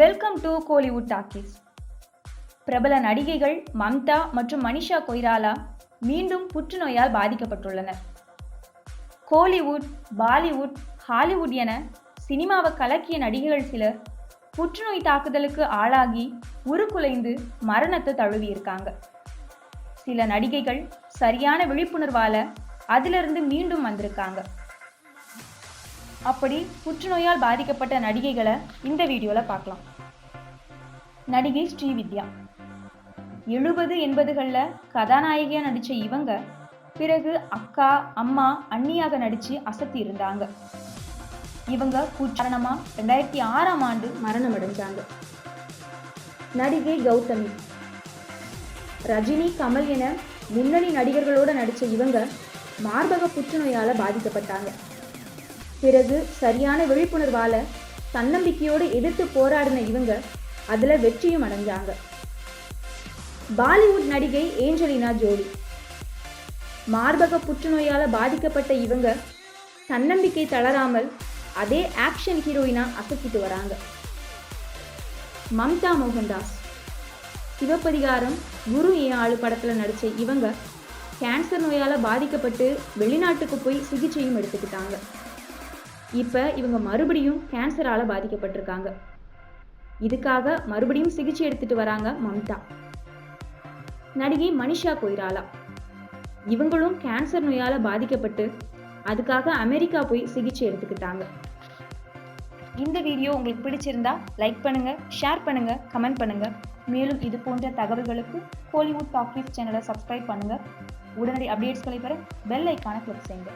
Welcome to Kollywood talkies பிரபல நடிகைகள் மம்தா மற்றும் மனிஷா கொய்ராலா மீண்டும் புற்றுநோயால் பாதிக்கப்பட்டுள்ளனர். கோலிவுட் பாலிவுட் ஹாலிவுட் என சினிமாவை கலக்கிய நடிகைகள் சிலர் புற்றுநோய் தாக்குதலுக்கு ஆளாகி உருக்குலைந்து மரணத்தை தழுவியிருக்காங்க. சில நடிகைகள் சரியான விழிப்புணர்வால அதிலிருந்து மீண்டும் வந்திருக்காங்க. அப்படி புற்றுநோயால் பாதிக்கப்பட்ட நடிகைகளை இந்த வீடியோவில் பார்க்கலாம். நடிகை ஸ்ரீவித்யா. எழுபது எண்பதுகளில் கதாநாயகியாக நடித்த இவங்க பிறகு அக்கா அம்மா அண்ணியாக நடித்து அசத்தி இருந்தாங்க. இவங்க காரணமாக ரெண்டாயிரத்தி ஆறாம் ஆண்டு மரணம் அடைஞ்சாங்க. நடிகை கௌதமி. ரஜினி கமல் என முன்னணி நடிகர்களோடு நடித்த இவங்க மார்பக புற்றுநோயால் பாதிக்கப்பட்டாங்க. பிறகு சரியான விழிப்புணர்வால தன்னம்பிக்கையோடு எதிர்த்து போராடின இவங்க அதில் வெற்றியும் அடைஞ்சாங்க. பாலிவுட் நடிகை ஏஞ்சலினா ஜோலி. மார்பக புற்றுநோயால் பாதிக்கப்பட்ட இவங்க தன்னம்பிக்கை தளராமல் அதே ஆக்ஷன் ஹீரோயினா அசத்திட்டு வராங்க. மம்தா மோகன்தாஸ். சிவப்பதிகாரம் குரு ஏ ஆளு படத்தில் நடித்த இவங்க கேன்சர் நோயால் பாதிக்கப்பட்டு வெளிநாட்டுக்கு போய் சிகிச்சையும் எடுத்துக்கிட்டாங்க. இப்போ இவங்க மறுபடியும் கேன்சரால் பாதிக்கப்பட்டிருக்காங்க. இதுக்காக மறுபடியும் சிகிச்சை எடுத்துட்டு வராங்க மம்தா. நடிகை மனிஷா கொய்ராலா. இவங்களும் கேன்சர் நோயால் பாதிக்கப்பட்டு அதுக்காக அமெரிக்கா போய் சிகிச்சை எடுத்துக்கிட்டாங்க. இந்த வீடியோ உங்களுக்கு பிடிச்சிருந்தா லைக் பண்ணுங்க ஷேர் பண்ணுங்க கமெண்ட் பண்ணுங்க. மேலும் இது போன்ற தகவல்களுக்கு கோலிவுட் டாக்கீஸ் சேனலை சப்ஸ்கிரைப் பண்ணுங்க. உடனடி அப்டேட்ஸ்களை பெற பெல் ஐக்கான கிளிக் செய்யுங்க.